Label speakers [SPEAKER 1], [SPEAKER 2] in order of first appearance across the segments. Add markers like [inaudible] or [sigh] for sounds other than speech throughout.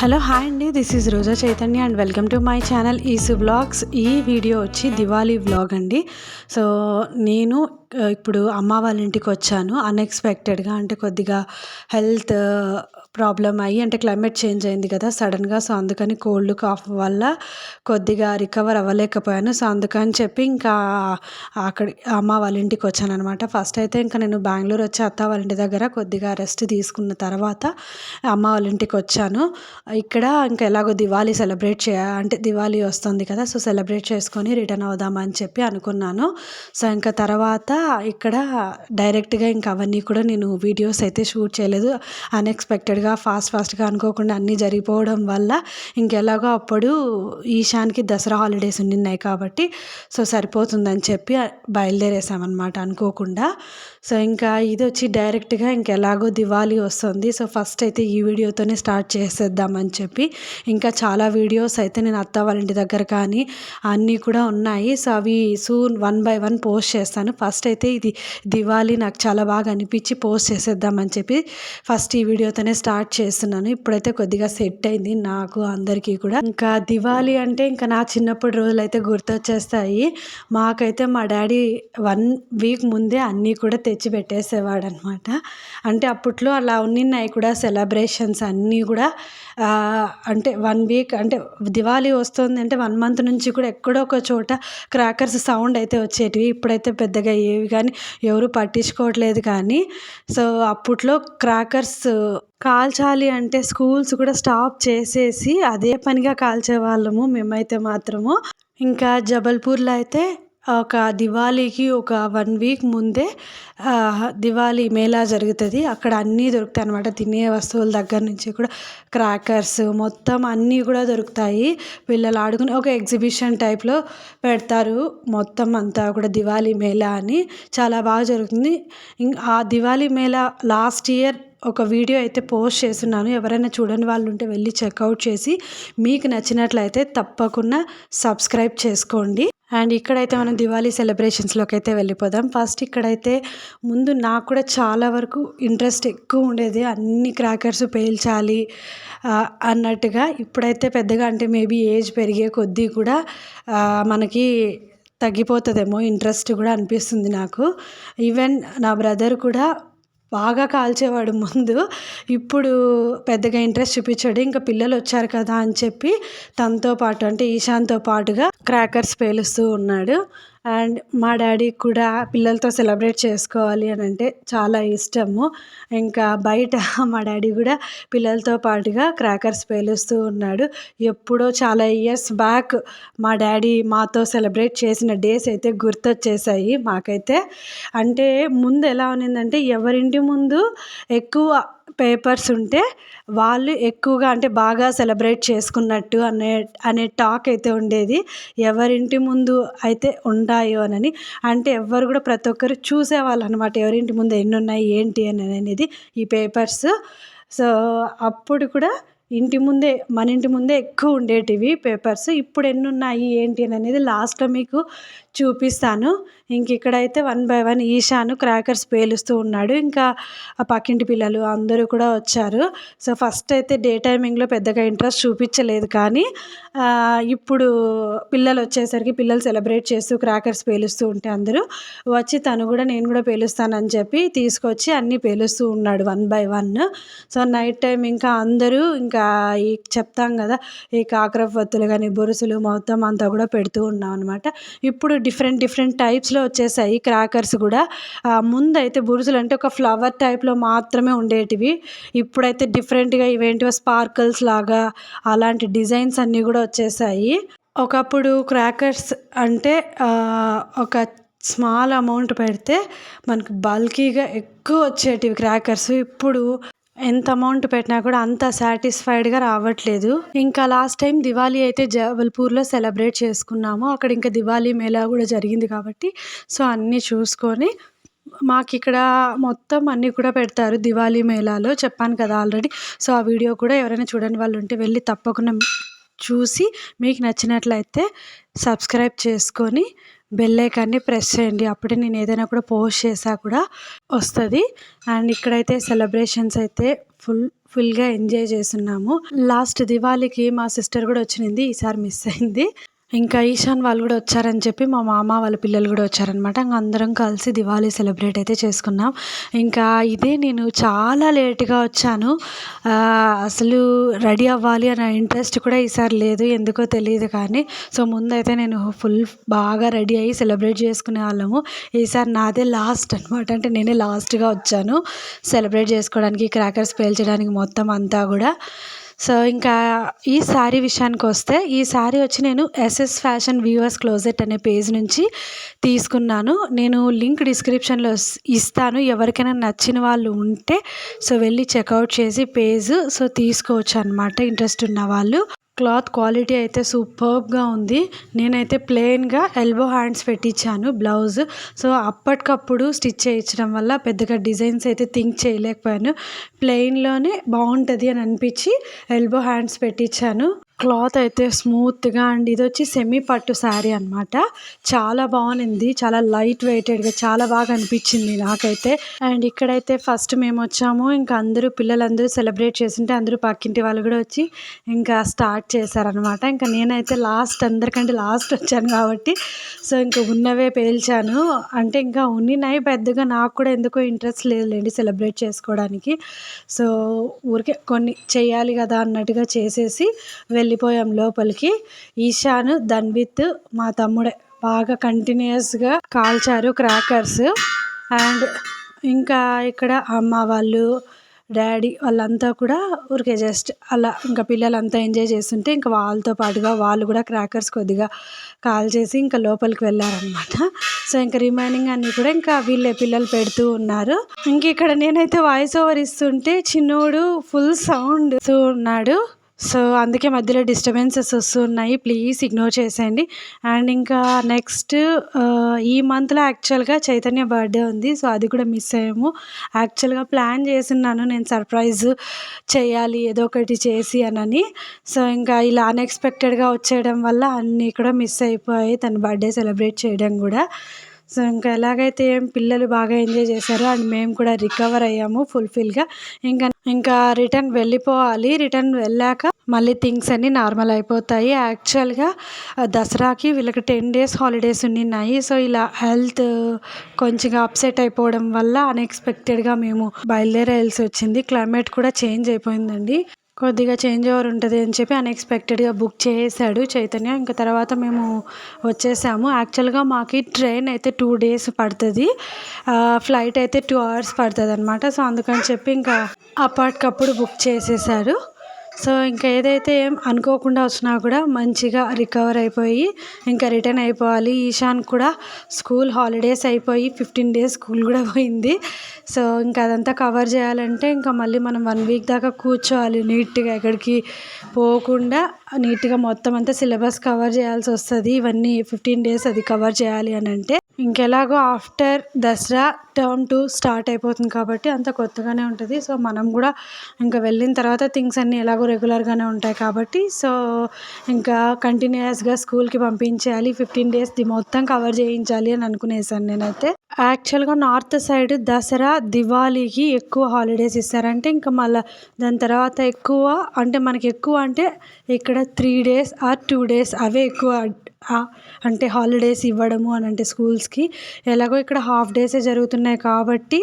[SPEAKER 1] Hello hi అండి. This is Roja Chaitanya and welcome to my channel Eesu vlogs ఈ video వచ్చి Diwali vlog అండి. So నేను ఇప్పుడు అమ్మ వాళ్ళ ఇంటికి వచ్చాను. అన్ఎక్స్పెక్టెడ్గా అంటే కొద్దిగా హెల్త్ ప్రాబ్లం అయ్యి అంటే క్లైమేట్ చేంజ్ అయింది కదా సడన్గా. సో అందుకని కోల్డ్ కాఫ్ వల్ల కొద్దిగా రికవర్ అవ్వలేకపోయాను. సో అందుకని చెప్పి ఇంకా అక్కడ అమ్మ వాళ్ళ ఇంటికి వచ్చాను అనమాట ఫస్ట్ అయితే ఇంకా నేను బెంగళూరు వచ్చి అత్త వాళ్ళ ఇంటి దగ్గర కొద్దిగా రెస్ట్ తీసుకున్న తర్వాత అమ్మ వాళ్ళ ఇంటికి వచ్చాను. ఇక్కడ ఇంకా ఎలాగో దివాళీ సెలబ్రేట్ చేయ అంటే దివాళీ వస్తుంది కదా సో సెలబ్రేట్ చేసుకొని రిటర్న్ అవుదామని చెప్పి అనుకున్నాను. సో ఇంకా తర్వాత ఇక్కడ డైరెక్ట్గా ఇంకా అవన్నీ కూడా నేను వీడియోస్ అయితే షూట్ చేయలేదు. అన్ఎక్స్పెక్టెడ్ అన్ఎక్స్పెక్టెడ్గా ఫాస్ట్ ఫాస్ట్గా అనుకోకుండా అన్నీ జరిగిపోవడం వల్ల ఇంకెలాగో అప్పుడు ఈశాన్కి దసరా హాలిడేస్ ఉన్నాయి కాబట్టి సో సరిపోతుందని చెప్పి బయలుదేరేసామన్నమాట అనుకోకుండా. సో ఇంకా ఇది వచ్చి డైరెక్ట్గా ఇంకెలాగో దివాళీ వస్తుంది. సో ఫస్ట్ అయితే ఈ వీడియోతోనే స్టార్ట్ చేసేద్దామని చెప్పి ఇంకా చాలా వీడియోస్ అయితే నేను అత్త వాళ్ళ ఇంటి దగ్గర కానీ అన్నీ కూడా ఉన్నాయి. సో అవి soon one by one post చేస్తాను. ఫస్ట్ అయితే ఇది దివాళీ నాకు చాలా బాగా అనిపించి పోస్ట్ చేసేద్దామని చెప్పి ఫస్ట్ ఈ వీడియోతోనే స్టార్ట్ స్టార్ట్ చేస్తున్నాను. ఇప్పుడైతే కొద్దిగా సెట్ అయింది. నాకు అందరికీ కూడా. ఇంకా దివాళీ అంటే ఇంకా నా చిన్నప్పటి రోజులు అయితే గుర్తొచ్చేస్తాయి. మాకైతే మా డాడీ వన్ వీక్ ముందే అన్నీ కూడా తెచ్చి పెట్టేసేవాడు అనమాట అంటే అప్పట్లో అలా ఉన్నాయి కూడా సెలబ్రేషన్స్ అన్నీ కూడా. అంటే వన్ వీక్ అంటే దివాళీ వస్తుంది అంటే వన్ మంత్ నుంచి కూడా ఎక్కడో ఒక చోట క్రాకర్స్ సౌండ్ అయితే వచ్చేటివి. ఇప్పుడైతే పెద్దగా ఏవి కానీ ఎవరు పట్టించుకోవట్లేదు కానీ. సో అప్పట్లో క్రాకర్స్ కాల్చాలి అంటే స్కూల్స్ కూడా స్టాప్ చేసేసి అదే పనిగా కాల్చే వాళ్ళము మేమైతే మాత్రము. ఇంకా జబల్పూర్లో అయితే ఒక దివాళీకి ఒక వన్ వీక్ ముందే దివాళీ మేళా జరుగుతుంది. అక్కడ అన్నీ దొరుకుతాయి అనమాట తినే వస్తువుల దగ్గర నుంచి కూడా క్రాకర్స్ మొత్తం అన్నీ కూడా దొరుకుతాయి. పిల్లలు ఆడుకుని ఒక ఎగ్జిబిషన్ టైప్లో పెడతారు. మొత్తం అంతా కూడా దివాళీ మేళా అని. చాలా బాగా జరుగుతుంది. ఆ దివాళీ మేళా లాస్ట్ ఇయర్ ఒక వీడియో అయితే పోస్ట్ చేస్తున్నాను. ఎవరైనా చూడని వాళ్ళు ఉంటే వెళ్ళి చెక్అవుట్ చేసి మీకు నచ్చినట్లయితే తప్పకుండా సబ్స్క్రైబ్ చేసుకోండి. అండ్ ఇక్కడైతే మనం దివాళీ సెలబ్రేషన్స్లోకి అయితే వెళ్ళిపోదాం. ఫస్ట్ ఇక్కడైతే ముందు నాకు కూడా చాలా వరకు ఇంట్రెస్ట్ ఎక్కువ ఉండేది. అన్ని క్రాకర్స్ పేల్చాలి అన్నట్టుగా. ఇప్పుడైతే పెద్దగా అంటే మేబీ ఏజ్ పెరిగే కొద్దీ కూడా మనకి తగ్గిపోతుందేమో ఇంట్రెస్ట్ కూడా అనిపిస్తుంది నాకు. ఈవెన్ నా బ్రదర్ కూడా బాగా కాల్చేవాడు ముందు. ఇప్పుడు పెద్దగా ఇంట్రెస్ట్ చూపించాడు ఇంకా పిల్లలు వచ్చారు కదా అని చెప్పి తనతో పాటు అంటే ఈశాన్తో పాటుగా క్రాకర్స్ పేలుస్తూ ఉన్నాడు. అండ్ మా డాడీ కూడా పిల్లలతో సెలబ్రేట్ చేసుకోవాలి అని అంటే చాలా ఇష్టము. ఇంకా బయట [laughs] మా డాడీ కూడా పిల్లలతో పాటుగా క్రాకర్స్ పేలుస్తూ ఉన్నాడు. ఎప్పుడో చాలా ఇయర్స్ బ్యాక్ మా డాడీ మాతో సెలబ్రేట్ చేసిన డేస్ అయితే గుర్తొచ్చేసాయి మాకైతే. అంటే ముందు ఎలా ఉన్నిందంటే ఎవరింటి ముందు ఎక్కువ పేపర్స్ ఉంటే వాళ్ళు ఎక్కువగా అంటే బాగా సెలబ్రేట్ చేసుకున్నట్టు అనే అనే టాక్ అయితే ఉండేది. ఎవరింటి ముందు అయితే ఉంటాయో అని అంటే ఎవ్వరు కూడా ప్రతి ఒక్కరు చూసేవాళ్ళు అనమాట ఎవరింటి ముందు ఎన్ని ఉన్నాయి ఏంటి అని అనేది ఈ పేపర్స్. సో అప్పుడు కూడా ఇంటి ముందే మన ఇంటి ముందే ఎక్కువ ఉండేటివి పేపర్స్. ఇప్పుడు ఎన్ని ఉన్నాయి ఏంటి అని అనేది లాస్ట్లో మీకు చూపిస్తాను. ఇంక ఇక్కడైతే one by one Eshan crackers పేలుస్తూ ఉన్నాడు. ఇంకా ఆ పక్కింటి పిల్లలు అందరూ కూడా వచ్చారు. సో ఫస్ట్ అయితే డే టైమింగ్లో పెద్దగా ఇంట్రెస్ట్ చూపించలేదు కానీ ఇప్పుడు పిల్లలు వచ్చేసరికి పిల్లలు సెలబ్రేట్ చేస్తూ క్రాకర్స్ పేలుస్తూ ఉంటే అందరూ వచ్చి తను కూడా నేను కూడా పేలుస్తానని చెప్పి తీసుకొచ్చి అన్నీ పేలుస్తూ ఉన్నాడు one by one. So night time ఇంకా అందరూ ఇంకా ఈ చెప్తాం కదా ఈ కాకరపత్తులు కానీ బొరుసులు మొత్తం అంతా కూడా పెడుతూ ఉన్నాం అనమాట ఇప్పుడు డిఫరెంట్ డిఫరెంట్ టైప్స్లో వచ్చేసాయి క్రాకర్స్ కూడా. ముందైతే బురుజులు అంటే ఒక ఫ్లవర్ టైప్లో మాత్రమే ఉండేటివి. ఇప్పుడైతే డిఫరెంట్గా ఇవేంటివో స్పార్కల్స్ లాగా అలాంటి డిజైన్స్ అన్నీ కూడా వచ్చేసాయి. ఒకప్పుడు క్రాకర్స్ అంటే ఒక స్మాల్ అమౌంట్ పెడితే మనకు బల్కీగా ఎక్కువ వచ్చేటివి క్రాకర్స్ ఇప్పుడు ఎంత అమౌంట్ పెట్టినా కూడా అంత సాటిస్ఫైడ్గా రావట్లేదు. ఇంకా లాస్ట్ టైం దివాళీ అయితే జబల్పూర్లో సెలబ్రేట్ చేసుకున్నాము. అక్కడ ఇంకా దివాళీ మేళా కూడా జరిగింది కాబట్టి సో అన్నీ చూసుకొని మాకు ఇక్కడ మొత్తం అన్నీ కూడా పెడతారు దివాళీ మేళాలో. చెప్పాను కదా ఆల్రెడీ సో ఆ వీడియో కూడా ఎవరైనా చూడని వాళ్ళు ఉంటే వెళ్ళి తప్పకుండా చూసి మీకు నచ్చినట్లయితే సబ్స్క్రైబ్ చేసుకొని బెల్ ఐకాన్ని ప్రెస్ చేయండి. అప్పుడే నేను ఏదైనా కూడా పోస్ట్ చేసా కూడా వస్తుంది. అండ్ ఇక్కడైతే సెలబ్రేషన్స్ అయితే ఫుల్ ఫుల్గా ఎంజాయ్ చేస్తున్నాము. లాస్ట్ దివాళీకి మా సిస్టర్ కూడా వచ్చింది ఈసారి మిస్ అయింది. ఇంకా ఈశాన్ వాళ్ళు కూడా వచ్చారని చెప్పి మా మామ వాళ్ళ పిల్లలు కూడా వచ్చారనమాట. ఇంకా అందరం కలిసి దివాళీ సెలబ్రేట్ అయితే చేసుకున్నాం. ఇంకా ఇదే నేను చాలా లేట్గా వచ్చాను. అసలు రెడీ అవ్వాలి అనే ఇంట్రెస్ట్ కూడా ఈసారి లేదు ఎందుకో తెలియదు కానీ. సో ముందైతే నేను ఫుల్ బాగా రెడీ అయ్యి సెలబ్రేట్ చేసుకునే వాళ్ళము. ఈసారి నాదే లాస్ట్ అనమాట అంటే నేనే లాస్ట్గా వచ్చాను సెలబ్రేట్ చేసుకోవడానికి క్రాకర్స్ పేల్చడానికి మొత్తం అంతా కూడా. సో ఇంకా ఈ శారీ విషయానికి వస్తే ఈ శారీ వచ్చి నేను ఎస్ఎస్ ఫ్యాషన్ వ్యూవర్స్ క్లోజెట్ అనే పేజ్ నుంచి తీసుకున్నాను. నేను లింక్ డిస్క్రిప్షన్లో ఇస్తాను. ఎవరికైనా నచ్చిన వాళ్ళు ఉంటే సో వెళ్ళి చెక్అవుట్ చేసి పేజ్ సో తీసుకోవచ్చు అనమాట ఇంట్రెస్ట్ ఉన్న వాళ్ళు. క్లాత్ క్వాలిటీ అయితే సూపర్బ్గా ఉంది. నేనైతే ప్లెయిన్గా ఎల్బో హ్యాండ్స్ పెట్టించాను బ్లౌజ్. సో అప్పటికప్పుడు స్టిచ్ చేయించడం వల్ల పెద్దగా డిజైన్స్ అయితే థింక్ చేయలేకపోయాను. ప్లెయిన్లోనే బాగుంటుంది అని అనిపించి ఎల్బో హ్యాండ్స్ పెట్టించాను. క్లాత్ అయితే స్మూత్గా అండ్ ఇది వచ్చి సెమీ పట్టు శారీ అనమాట చాలా బాగుంది. చాలా లైట్ వెయిటెడ్గా చాలా బాగా అనిపించింది నాకైతే. అండ్ ఇక్కడైతే ఫస్ట్ మేము వచ్చాము ఇంకా అందరూ పిల్లలందరూ సెలబ్రేట్ చేసింటే అందరూ పక్కింటి వాళ్ళు కూడా వచ్చి ఇంకా స్టార్ట్ చేశారనమాట ఇంకా నేనైతే లాస్ట్ అందరికంటే లాస్ట్ వచ్చాను కాబట్టి సో ఇంకా ఉన్నవే పేల్చాను. అంటే ఇంకా ఉన్నినాయి పెద్దగా నాకు కూడా ఎందుకో ఇంట్రెస్ట్ లేదులేండి సెలబ్రేట్ చేసుకోవడానికి. సో ఊరికే కొన్ని చేయాలి కదా అన్నట్టుగా చేసేసి వెళ్ళి వెళ్ళిపోయాం లోపలికి. ఈశాన్ ధన్విత్ మా తమ్ముడే. బాగా కంటిన్యూస్గా కాల్చారు క్రాకర్స్ అండ్ ఇంకా ఇక్కడ అమ్మ వాళ్ళు డాడీ వాళ్ళంతా కూడా ఊరికే జస్ట్ అలా ఇంకా పిల్లలంతా ఎంజాయ్ చేస్తుంటే ఇంకా వాళ్ళతో పాటుగా వాళ్ళు కూడా క్రాకర్స్ కొద్దిగా కాల్ చేసి ఇంకా లోపలికి వెళ్ళారనమాట సో ఇంకా రిమైనింగ్ అన్నీ కూడా ఇంకా వీళ్ళే పిల్లలు పెడుతూ ఉన్నారు. ఇంక ఇక్కడ నేనైతే వాయిస్ ఓవర్ ఇస్తుంటే చిన్నోడు ఫుల్ సౌండ్ ఉన్నాడు. సో అందుకే మధ్యలో డిస్టర్బెన్సెస్ వస్తున్నాయి. ప్లీజ్ ఇగ్నోర్ చేసేయండి. అండ్ ఇంకా నెక్స్ట్ ఈ మంత్లో యాక్చువల్గా చైతన్య బర్త్డే ఉంది. సో అది కూడా మిస్ అయ్యాము. యాక్చువల్గా ప్లాన్ చేసిన్నాను నేను సర్ప్రైజ్ చేయాలి ఏదో ఒకటి చేసి అనని. సో ఇంకా ఇలా అన్ఎక్స్పెక్టెడ్గా వచ్చేయడం వల్ల అన్నీ కూడా మిస్ అయిపోయాయి. తన బర్త్డే సెలబ్రేట్ చేయడం కూడా. సో ఇంకా ఎలాగైతే ఏం పిల్లలు బాగా ఎంజాయ్ చేశారో అండ్ మేము కూడా రికవర్ అయ్యాము ఫుల్ఫిల్గా. ఇంకా ఇంకా రిటర్న్ వెళ్ళిపోవాలి. రిటర్న్ వెళ్ళాక మళ్ళీ థింగ్స్ అన్నీ నార్మల్ అయిపోతాయి. యాక్చువల్గా దసరాకి వీళ్ళకి టెన్ డేస్ హాలిడేస్ ఉన్నాయి సో ఇలా హెల్త్ కొంచెం అప్సెట్ అయిపోవడం వల్ల అన్ఎక్స్పెక్టెడ్గా మేము బయలుదేరాల్సి వచ్చింది. క్లైమేట్ కూడా చేంజ్ అయిపోయిందండి. కొద్దిగా చేంజ్ ఓవర్ ఉంటుంది అని చెప్పి అన్ఎక్స్పెక్టెడ్గా బుక్ చేసాడు చైతన్య. ఇంకా తర్వాత మేము వచ్చేసాము. యాక్చువల్గా మాకు ట్రైన్ అయితే టూ డేస్ పడుతుంది. ఫ్లైట్ అయితే టూ అవర్స్ పడుతుంది అనమాట సో అందుకని చెప్పి ఇంకా అప్పటికప్పుడు బుక్ చేసేసారు. సో ఇంకా ఏదైతే ఏం అనుకోకుండా వచ్చినా కూడా మంచిగా రికవర్ అయిపోయి ఇంకా రిటర్న్ అయిపోవాలి. ఈశాన్ కూడా స్కూల్ హాలిడేస్ అయిపోయి ఫిఫ్టీన్ డేస్ స్కూల్ కూడా పోయింది. సో ఇంకా అదంతా కవర్ చేయాలంటే ఇంకా మళ్ళీ మనం వన్ వీక్ దాకా కూర్చోవాలి. నీట్గా ఎక్కడికి పోకుండా నీట్గా మొత్తం అంతా సిలబస్ కవర్ చేయాల్సి వస్తుంది. ఇవన్నీ ఫిఫ్టీన్ డేస్ అది కవర్ చేయాలి అని అంటే ఇంకెలాగో after Dasara term two start అయిపోతుంది కాబట్టి అంత కొత్తగానే ఉంటుంది. సో మనం కూడా ఇంకా వెళ్ళిన తర్వాత థింగ్స్ అన్నీ ఎలాగో రెగ్యులర్గానే ఉంటాయి కాబట్టి సో ఇంకా కంటిన్యూస్గా స్కూల్కి పంపించేయాలి. ఫిఫ్టీన్ డేస్ ది మొత్తం కవర్ చేయించాలి అని అనుకునేసాను నేనైతే. యాక్చువల్గా నార్త్ సైడ్ దసరా దివాళీకి ఎక్కువ హాలిడేస్ ఇస్తారంటే ఇంకా మళ్ళీ దాని తర్వాత ఎక్కువ అంటే మనకి ఎక్కువ అంటే ఇక్కడ three days or two days అవే ఎక్కువ అంటే హాలిడేస్ ఇవ్వడము అని అంటే స్కూల్స్కి ఎలాగో ఇక్కడ హాఫ్ డేసే జరుగుతున్నాయి కాబట్టి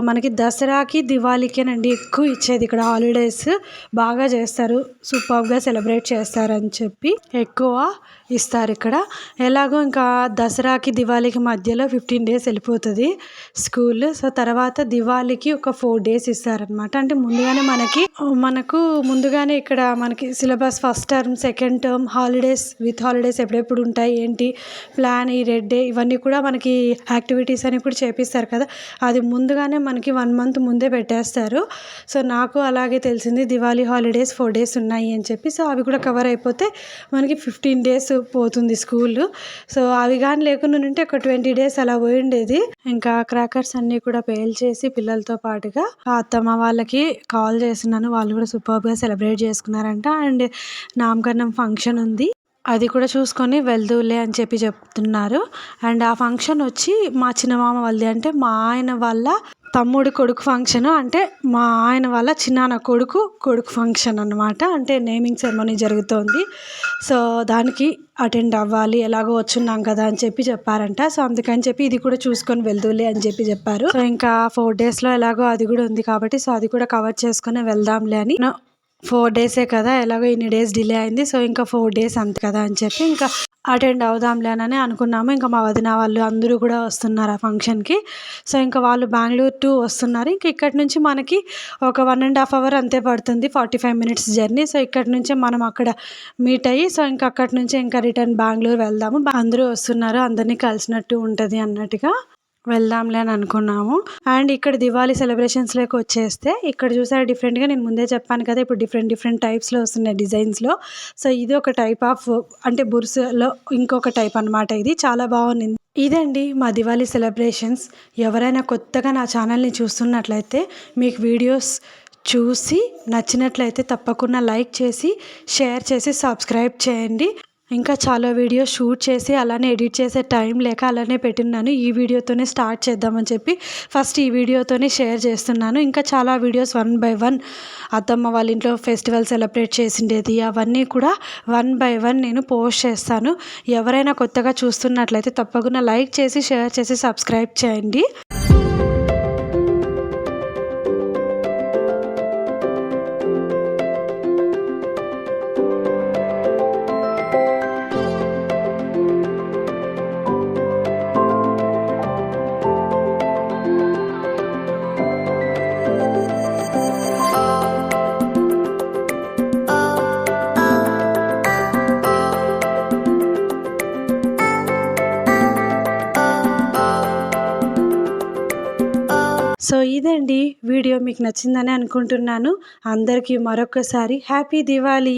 [SPEAKER 1] మనకి దసరాకి దివాళీకేనండి ఎక్కువ ఇచ్చేది ఇక్కడ హాలిడేస్. బాగా చేస్తారు. సూపర్గా సెలబ్రేట్ చేస్తారని చెప్పి ఎక్కువ ఇస్తారు ఇక్కడ. ఎలాగో ఇంకా దసరాకి దివాళీకి మధ్యలో ఫిఫ్టీన్ డేస్ వెళ్ళిపోతుంది స్కూల్. సో తర్వాత దివాళీకి ఒక ఫోర్ డేస్ ఇస్తారనమాట అంటే ముందుగానే మనకి మనకు ముందుగానే ఇక్కడ మనకి syllabus first term second term holidays with holidays ఎప్పుడెప్పుడు ఉంటాయి ఏంటి ప్లాన్ ఈ రెడ్ డే ఇవన్నీ కూడా మనకి యాక్టివిటీస్ అని కూడా చేపిస్తారు కదా. అది ముందుగానే మనకి వన్ మంత్ ముందే పెట్టేస్తారు. సో నాకు అలాగే తెలిసింది దివాళీ హాలిడేస్ ఫోర్ డేస్ ఉన్నాయి అని చెప్పి. సో అవి కూడా కవర్ అయిపోతే మనకి ఫిఫ్టీన్ డేస్ పోతుంది స్కూల్. సో అవి కానీ లేకుండా ఉంటే ఒక ట్వంటీ డేస్ అలా పోయి ఉండేది. ఇంకా క్రాకర్స్ అన్నీ కూడా పేల్చేసి పిల్లలతో పాటుగా అత్తమ్మ వాళ్ళకి కాల్ చేస్తున్నాను. వాళ్ళు కూడా సూపర్గా సెలబ్రేట్ చేసుకున్నారంట. అండ్ నామకరణం ఫంక్షన్ ఉంది. అది కూడా చూసుకొని వెళ్దూలే అని చెప్పి చెప్తున్నారు. అండ్ ఆ ఫంక్షన్ వచ్చి మా చిన్నమామ వాళ్ళది. అంటే మా ఆయన వాళ్ళ తమ్ముడు కొడుకు ఫంక్షన్ అంటే మా ఆయన వాళ్ళ చిన్నాన్న కొడుకు కొడుకు ఫంక్షన్ అనమాట అంటే నేమింగ్ సెరమనీ జరుగుతోంది. సో దానికి అటెండ్ అవ్వాలి ఎలాగో వచ్చున్నాం కదా అని చెప్పి చెప్పారంట. సో అందుకని చెప్పి ఇది కూడా చూసుకొని వెళ్దూలే అని చెప్పి చెప్పారు. సో ఇంకా ఫోర్ డేస్లో ఎలాగో అది కూడా ఉంది కాబట్టి సో అది కూడా కవర్ చేసుకుని వెళ్దాంలే అని. ఫోర్ డేసే కదా ఎలాగో ఇన్ని డేస్ డిలే అయింది. సో ఇంకా ఫోర్ డేస్ అంత కదా అని చెప్పి ఇంకా అటెండ్ అవుదాంలే అని అనుకున్నాము. ఇంకా మా వదిన వాళ్ళు అందరూ కూడా వస్తున్నారు ఆ ఫంక్షన్కి. సో ఇంకా వాళ్ళు బెంగళూరు టు వస్తున్నారు. ఇంకా ఇక్కడి నుంచి మనకి ఒక వన్ అండ్ హాఫ్ అవర్ అంతే పడుతుంది forty five minutes journey. So ఇక్కడి నుంచే మనం అక్కడ మీట్ అయ్యి సో ఇంకా అక్కడి నుంచి ఇంకా రిటర్న్ బెంగళూరు వెళ్దాము. అందరూ వస్తున్నారు అందరినీ కలిసినట్టు ఉంటుంది అన్నట్టుగా. వెళ్దాంలే అని అనుకున్నాము. అండ్ ఇక్కడ దివాళీ సెలబ్రేషన్స్లోకి వచ్చేస్తే ఇక్కడ చూసారు డిఫరెంట్గా నేను ముందే చెప్పాను కదా ఇప్పుడు డిఫరెంట్ డిఫరెంట్ టైప్స్లో వస్తున్నాయి డిజైన్స్లో సో ఇది ఒక టైప్ ఆఫ్ అంటే బుర్సులో ఇంకొక టైప్ అనమాట ఇది. చాలా బాగుంది. ఇదండి మా దివాళీ సెలబ్రేషన్స్ ఎవరైనా కొత్తగా నా ఛానల్ని చూస్తున్నట్లయితే మీకు వీడియోస్ చూసి నచ్చినట్లయితే తప్పకుండా లైక్ చేసి షేర్ చేసి సబ్స్క్రైబ్ చేయండి. ఇంకా చాలా వీడియోస్ షూట్ చేసి అలానే ఎడిట్ చేసే టైం లేక అలానే పెట్టినాను ఈ వీడియోతోనే స్టార్ట్ చేద్దామని చెప్పి ఫస్ట్ ఈ వీడియోతోనే షేర్ చేస్తున్నాను. ఇంకా చాలా వీడియోస్ వన్ బై వన్ అత్తమ్మ వాళ్ళ ఇంట్లో ఫెస్టివల్ సెలబ్రేట్ చేసిండేది అవన్నీ కూడా వన్ బై వన్ నేను పోస్ట్ చేస్తాను. ఎవరైనా కొత్తగా చూస్తున్నట్లయితే తప్పకుండా లైక్ చేసి షేర్ చేసి సబ్స్క్రైబ్ చేయండి. సో ఇదండి వీడియో మీకు నచ్చిందని అనుకుంటున్నాను. అందరికీ మరొకసారి హ్యాపీ దివాళీ.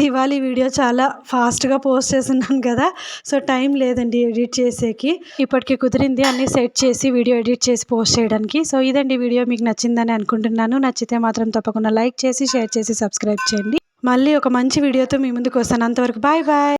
[SPEAKER 1] దివాళీ వీడియో చాలా ఫాస్ట్గా పోస్ట్ చేస్తున్నాను కదా సో టైం లేదండి ఎడిట్ చేసేకి. ఇప్పటికి కుదిరింది అన్నీ సెట్ చేసి వీడియో ఎడిట్ చేసి పోస్ట్ చేయడానికి. సో ఇదండి వీడియో మీకు నచ్చిందని అనుకుంటున్నాను. నచ్చితే మాత్రం తప్పకుండా లైక్ చేసి షేర్ చేసి సబ్స్క్రైబ్ చేయండి. మళ్ళీ ఒక మంచి వీడియోతో మీ ముందుకు వస్తాను. అంతవరకు బాయ్ బాయ్.